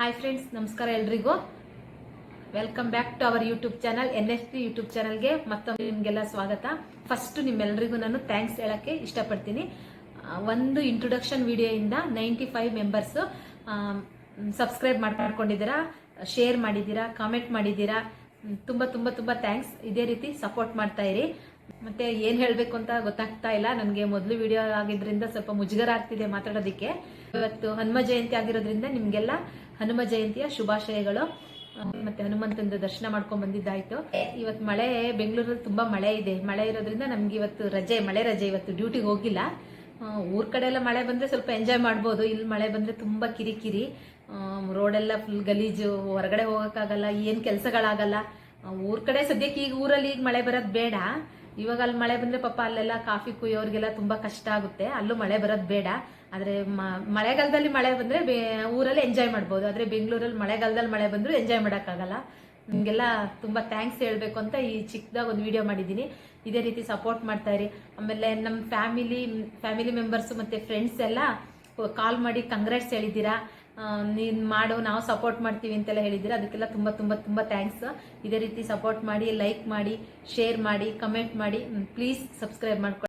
Hi friends ನಮಸ್ಕಾರ ಎಲ್ರಿಗೂ. Welcome back to our YouTube channel N S P YouTube ಚಾನಲ್ಗೆ ಮತ್ತೊಮ್ಮೆ ನಿಮಗೆಲ್ಲ ಸ್ವಾಗತ. ಫಸ್ಟ್ ನಿಮ್ಮೆಲ್ಲರಿಗೂ ನಾನು ಥ್ಯಾಂಕ್ಸ್ ಹೇಳಕ್ಕೆ ಇಷ್ಟಪಡ್ತೀನಿ. ಒಂದು ಇಂಟ್ರೊಡಕ್ಷನ್ ವಿಡಿಯೋಯಿಂದ ನೈಂಟಿ ಫೈವ್ ಮೆಂಬರ್ಸ್ ಸಬ್ಸ್ಕ್ರೈಬ್ ಮಾಡ್ಕೊಂಡಿದ್ದೀರಾ ಶೇರ್ ಮಾಡಿದ್ದೀರಾ ಕಾಮೆಂಟ್ ಮಾಡಿದ್ದೀರಾ ತುಂಬ ತುಂಬ ತುಂಬ ಥ್ಯಾಂಕ್ಸ್ ಇದೇ ರೀತಿ ಸಪೋರ್ಟ್ ಮಾಡ್ತಾ ಇರಿ. ಮತ್ತೆ ಏನ್ ಹೇಳ್ಬೇಕು ಅಂತ ಗೊತ್ತಾಗ್ತಾ ಇಲ್ಲ. ನನಗೆ ಮೊದಲು ವಿಡಿಯೋ ಆಗಿದ್ರಿಂದ ಸ್ವಲ್ಪ ಮುಜುಗರ ಆಗ್ತಿದೆ ಮಾತಾಡೋದಿಕ್ಕೆ. ಇವತ್ತು ಹನುಮ ಜಯಂತಿ ಆಗಿರೋದ್ರಿಂದ ನಿಮ್ಗೆಲ್ಲ ಹನುಮ ಜಯಂತಿಯ ಶುಭಾಶಯಗಳು. ಮತ್ತೆ ಹನುಮಂತಂದು ದರ್ಶನ ಮಾಡ್ಕೊಂಡ್ ಬಂದಿದ್ದಾಯ್ತು. ಇವತ್ತು ಮಳೆ ಬೆಂಗಳೂರಲ್ಲಿ ತುಂಬಾ ಮಳೆ ಇದೆ. ಮಳೆ ಇರೋದ್ರಿಂದ ನಮ್ಗೆ ಇವತ್ತು ರಜೆ, ಮಳೆ ರಜೆ ಇವತ್ತು ಡ್ಯೂಟಿಗೆ ಹೋಗಿಲ್ಲ. ಊರ್ ಕಡೆ ಎಲ್ಲ ಮಳೆ ಬಂದ್ರೆ ಸ್ವಲ್ಪ ಎಂಜಾಯ್ ಮಾಡ್ಬೋದು. ಇಲ್ಲಿ ಮಳೆ ಬಂದ್ರೆ ತುಂಬಾ ಕಿರಿಕಿರಿ. ರೋಡೆಲ್ಲ ಫುಲ್ ಗಲೀಜು. ಹೊರಗಡೆ ಹೋಗಕ್ಕಾಗಲ್ಲ. ಏನ್ ಕೆಲ್ಸಗಳಾಗಲ್ಲ. ಊರ್ ಕಡೆ ಸದ್ಯಕ್ಕೆ ಈಗ ಊರಲ್ಲಿ ಈಗ ಮಳೆ ಬರೋದ್ ಬೇಡ. ಇವಾಗ ಅಲ್ಲಿ ಮಳೆ ಬಂದ್ರೆ ಪಾಪ ಅಲ್ಲೆಲ್ಲ ಕಾಫಿ ಕುಯ್ಯೋರಿಗೆಲ್ಲ ತುಂಬಾ ಕಷ್ಟ ಆಗುತ್ತೆ. ಅಲ್ಲೂ ಮಳೆ ಬರೋದು ಬೇಡ. ಆದ್ರೆ ಮಳೆಗಾಲದಲ್ಲಿ ಮಳೆ ಬಂದ್ರೆ ಊರಲ್ಲಿ ಎಂಜಾಯ್ ಮಾಡ್ಬೋದು. ಆದ್ರೆ ಬೆಂಗಳೂರಲ್ಲಿ ಮಳೆಗಾಲದಲ್ಲಿ ಮಳೆ ಬಂದ್ರು ಎಂಜಾಯ್ ಮಾಡೋಕ್ಕಾಗಲ್ಲ. ನಿಮ್ಗೆಲ್ಲ ತುಂಬಾ ಥ್ಯಾಂಕ್ಸ್ ಹೇಳ್ಬೇಕು ಅಂತ ಈ ಚಿಕ್ಕದಾಗ ಒಂದು ವಿಡಿಯೋ ಮಾಡಿದ್ದೀನಿ ಇದೇ ರೀತಿ ಸಪೋರ್ಟ್ ಮಾಡ್ತಾ ಇರಿ. ಆಮೇಲೆ ನಮ್ಮ ಫ್ಯಾಮಿಲಿ ಫ್ಯಾಮಿಲಿ ಮೆಂಬರ್ಸ್ ಮತ್ತೆ ಫ್ರೆಂಡ್ಸ್ ಎಲ್ಲ ಕಾಲ್ ಮಾಡಿ ಕಂಗ್ರಾಟ್ಸ್ ಹೇಳಿದ್ದೀರಾ? ನೀನು ಮಾಡು, ನಾವು ಸಪೋರ್ಟ್ ಮಾಡ್ತೀವಿ ಅಂತೆಲ್ಲ ಹೇಳಿದ್ದೀರಾ? ಅದಕ್ಕೆಲ್ಲ ತುಂಬಾ ತುಂಬಾ ತುಂಬಾ ಥ್ಯಾಂಕ್ಸ್ ಇದೇ ರೀತಿ ಸಪೋರ್ಟ್ ಮಾಡಿ ಲೈಕ್ ಮಾಡಿ ಶೇರ್ ಮಾಡಿ ಕಮೆಂಟ್ ಮಾಡಿ ಪ್ಲೀಸ್ ಸಬ್ಸ್ಕ್ರೈಬ್ ಮಾಡ್ಕೊಳ್ಳಿ